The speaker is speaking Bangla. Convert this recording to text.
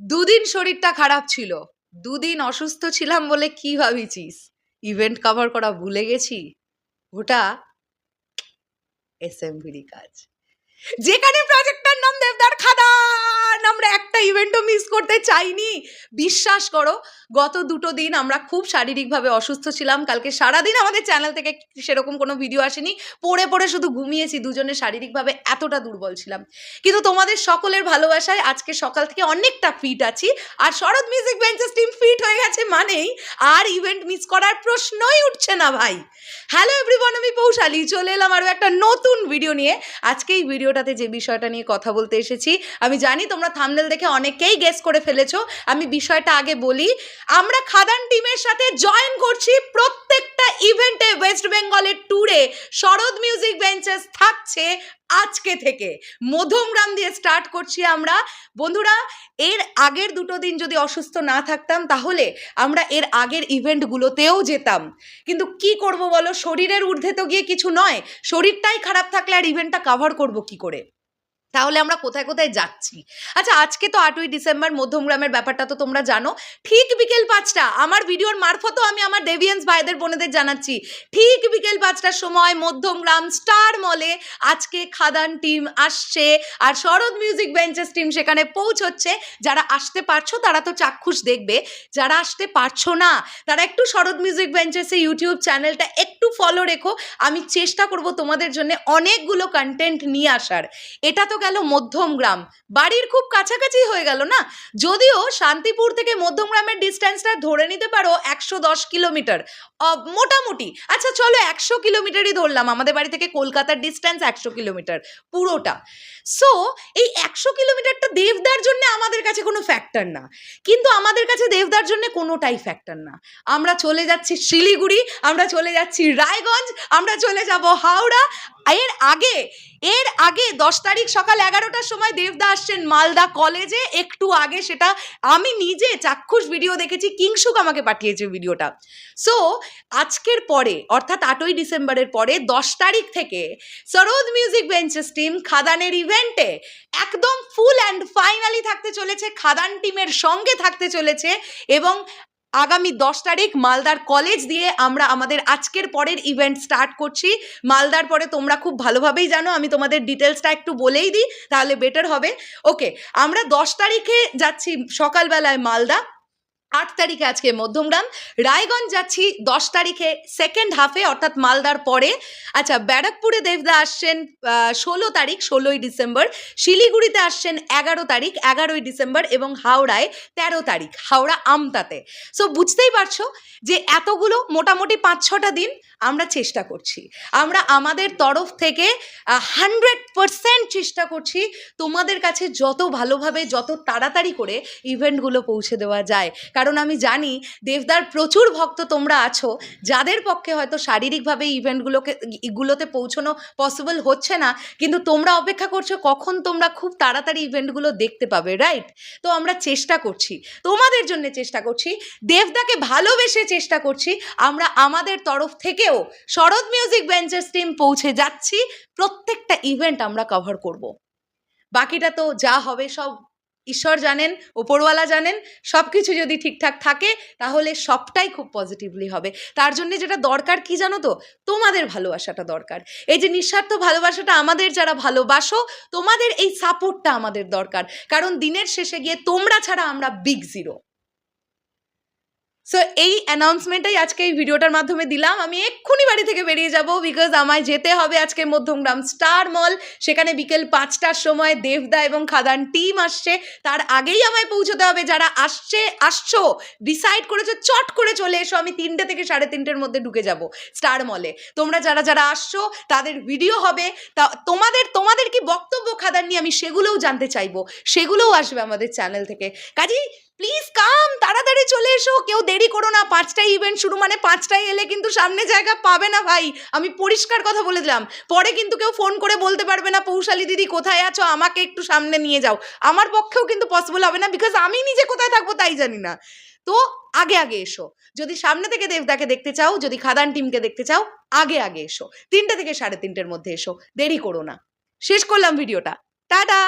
দুদিন শরীরটা খারাপ ছিল। দুদিন অসুস্থ ছিলাম বলে কি ভাবিছিস? ইভেন্ট কভার করা ভুলে গেছি? ওটা এসএমভিডি কাজ। যেখানে প্রজেক্টটার নাম দেবদার খাদান আমরা একটা ইভেন্টও মিস করতে চাইনি। বিশ্বাস করো, গত দুটো দিন আমরা খুব শারীরিকভাবে অসুস্থ ছিলাম। কালকে সারাদিন আমাদের চ্যানেল থেকে সেরকম কোনো ভিডিও আসেনি। পড়ে পড়ে শুধু ঘুমিয়েছি, দুজনে শারীরিকভাবে এতটা দুর্বল ছিলাম। কিন্তু তোমাদের সকলের ভালোবাসায় আজকে সকাল থেকে অনেকটা ফিট আছি। আর Sharat music benches team fit হয়ে গেছে মানেই আর ইভেন্ট মিস করার প্রশ্নই উঠছে না ভাই। হ্যালো এভরিওয়ান আমি পৌশালী। চলে এলাম আরও একটা নতুন ভিডিও নিয়ে। আজকে এই ভিডিওটাতে যে বিষয়টা নিয়ে কথা বলতে এসেছি, আমি জানি তোমরা থামনেল দেখে অনেকেই গেস করে ফেলেছো। আমি বিষয়টা আগে বলি, আমরা খাদান টিমের সাথে জয়েন করছি প্রত্যেকটা ইভেন্টে ওয়েস্ট বেঙ্গলের ট্যুরে শরৎ মিউজিক বেঞ্চেস থাকছে আজকে থেকে। মধ্যমগ্রাম দিয়ে স্টার্ট করছি আমরা। বন্ধুরা, এর আগের দুটো দিন যদি অসুস্থ না থাকতাম, তাহলে আমরা এর আগের ইভেন্টগুলোতেও যেতাম। কিন্তু কি করব বলো? শরীরের ঊর্ধ্বে তো গিয়ে কিছু নয়। শরীরটাই খারাপ থাকলে আর ইভেন্টটা কাভার করব কি করে? তাহলে আমরা কোথায় কোথায় যাচ্ছি? আচ্ছা আজকে তো আটই ডিসেম্বর, মধ্যমগ্রামের ব্যাপারটা তো তোমরা জানো। ঠিক বিকেল পাঁচটা, আমার ভিডিওর মারফতও আমি আমার ডেভিয়েন্স ভাইদের বোনেদের জানাচ্ছি। ঠিক বিকেল পাঁচটার সময় মধ্যমগ্রাম স্টার মলে আজকে খাদান টিম আসছে আর শরৎ মিউজিক বেঞ্চেস টিম সেখানে পৌঁছচ্ছে। যারা আসতে পারছ, তারা তো চাক্ষুষ দেখবে। যারা আসতে পারছ না, তারা একটু শরৎ মিউজিক বেঞ্চেসে ইউটিউব চ্যানেলটা একটু ফলো রেখো। আমি চেষ্টা করব তোমাদের জন্য অনেকগুলো কন্টেন্ট নিয়ে আসার। এটা তো গেল মধ্যমগ্রাম বাড়ির খুব কাছাকাছি হয়ে গেল না? যদিও শান্তিপুর থেকে মধ্যমগ্রামের ডিস্টেন্সটা ধরে নিতে পারো একশো দশ কিলোমিটার। মোটামুটি। আচ্ছা চলো একশো কিলোমিটারই ধরলাম। আমাদের বাড়ি থেকে কলকাতার ডিস্টেন্স একশো কিলোমিটার, পুরোটা। সো এই একশো কিলোমিটারটা দেবদার জন্য আমাদের কাছে কোনো ফ্যাক্টর না। কিন্তু আমাদের কাছে দেবদার জন্য কোনোটাই ফ্যাক্টর না। আমরা চলে যাচ্ছি শিলিগুড়ি, আমরা চলে যাচ্ছি রায়গঞ্জ, আমরা চলে যাব হাওড়া। এর আগে এর আগে দশ তারিখ সকাল এগারোটার সময় দেবদা আসছেন মালদা কলেজে একটু আগে সেটা আমি নিজে চাক্ষুষ ভিডিও দেখেছি কিংসুক আমাকে পাঠিয়েছে ভিডিওটা। সো আজকের পরে, অর্থাৎ আটই ডিসেম্বরের পরে দশ তারিখ থেকে সরোদ মিউজিক বেঞ্চেস টিম খাদানের ইভেন্টে একদম ফুল অ্যান্ড ফাইনালি থাকতে চলেছে, খাদান টিমের সঙ্গে থাকতে চলেছে এবং আগামী দশ তারিখ মালদার কলেজ দিয়ে আমরা আমাদের আজকের পরের ইভেন্ট স্টার্ট করছি। মালদার পরে তোমরা খুব ভালোভাবেই জানো, আমি তোমাদের ডিটেলসটা একটু বলেই দিই, তাহলে বেটার হবে। ওকে আমরা দশ তারিখে যাচ্ছি সকালবেলায় মালদা। আট তারিখে আজকে মধ্যমগ্রাম রায়গঞ্জ যাচ্ছি দশ তারিখে সেকেন্ড হাফে অর্থাৎ মালদার পরে। আচ্ছা ব্যারাকপুরে দেবদা আসছেন ষোলো তারিখ, ষোলোই ডিসেম্বর। শিলিগুড়িতে আসছেন এগারো তারিখ, এগারোই ডিসেম্বর এবং হাওড়ায় তেরো তারিখ, হাওড়া আমতাতে। সো বুঝতেই পারছ যে এতগুলো মোটামুটি পাঁচ ছটা দিন আমরা চেষ্টা করছি। আমরা আমাদের তরফ থেকে হান্ড্রেড পারসেন্ট চেষ্টা করছি তোমাদের কাছে যত ভালোভাবে, যত তাড়াতাড়ি করে ইভেন্টগুলো পৌঁছে দেওয়া যায়। কারণ আমি জানি দেবদার প্রচুর ভক্ত তোমরা আছো, যাদের পক্ষে হয়তো শারীরিকভাবে ইভেন্টগুলোকে এগুলোতে পৌঁছানো পসিবল হচ্ছে না, কিন্তু তোমরা অপেক্ষা করছ কখন তোমরা খুব তাড়াতাড়ি ইভেন্টগুলো দেখতে পাবে রাইট তো আমরা চেষ্টা করছি। তোমাদের জন্য চেষ্টা করছি, দেবদাকে ভালোবেসে চেষ্টা করছি, আমরা আমাদের তরফ থেকেও শরৎ মিউজিক বেঞ্চেস টিম পৌঁছে যাচ্ছি। প্রত্যেকটা ইভেন্ট আমরা কভার করব। বাকিটা তো যা হবে সব ঈশ্বর জানেন, ওপরওয়ালা জানেন সব কিছু যদি ঠিকঠাক থাকে তাহলে সবটাই খুব পজিটিভলি হবে। তার জন্য যেটা দরকার কি জানো তো? তোমাদের ভালোবাসাটা দরকার। এই যে নিঃস্বার্থ ভালোবাসাটা আমাদের যারা ভালোবাসো, তোমাদের এই সাপোর্টটা আমাদের দরকার। কারণ দিনের শেষে গিয়ে তোমরা ছাড়া আমরা বিগ জিরো সো এই অ্যানাউন্সমেন্টটাই আজকে এই ভিডিওটার মাধ্যমে দিলাম। আমি এক্ষুনি বাড়ি থেকে বেরিয়ে যাব বিকজ আমায় যেতে হবে আজকে মধ্যমগ্রাম স্টার মল সেখানে বিকেল পাঁচটার সময় দেবদা এবং খাদান টিম আসছে। তার আগেই আমায় পৌঁছতে হবে। যারা আসছে, আসছো ডিসাইড করেছ, চট করে চলে এসো। আমি তিনটে থেকে সাড়ে তিনটের মধ্যে ঢুকে যাব স্টার মলে তোমরা যারা যারা আসছো, তাদের ভিডিও হবে। তা তোমাদের তোমাদের কি বক্তব্য খাদান নিয়ে আমি সেগুলোও জানতে চাইব। সেগুলোও আসবে আমাদের চ্যানেল থেকে। কাজেই প্লিজ কাম তাড়াতাড়ি চলে এসো। কেউ দেরি করো না, পাঁচটায় ইভেন্ট শুরু মানে পাঁচটায় এলে কিন্তু সামনে জায়গা পাবে না ভাই। আমি পরিষ্কার কথা বলে দিলাম। পরে কিন্তু কেউ ফোন করে বলতে পারবে না, পৌশালী দিদি, কোথায় আছো? আমাকে একটু সামনে নিয়ে যাও। আমার পক্ষেও কিন্তু পসিবল হবে না বিকজ আমি নিজে কোথায় থাকব তাই জানি না। তো আগে আগে এসো। যদি সামনে থেকে দেবদাকে দেখতে চাও, যদি খাদান টিমকে দেখতে চাও, আগে আগে এসো। তিনটে থেকে সাড়ে তিনটের মধ্যে এসো। দেরি করো না। শেষ করলাম ভিডিওটা। টাটা!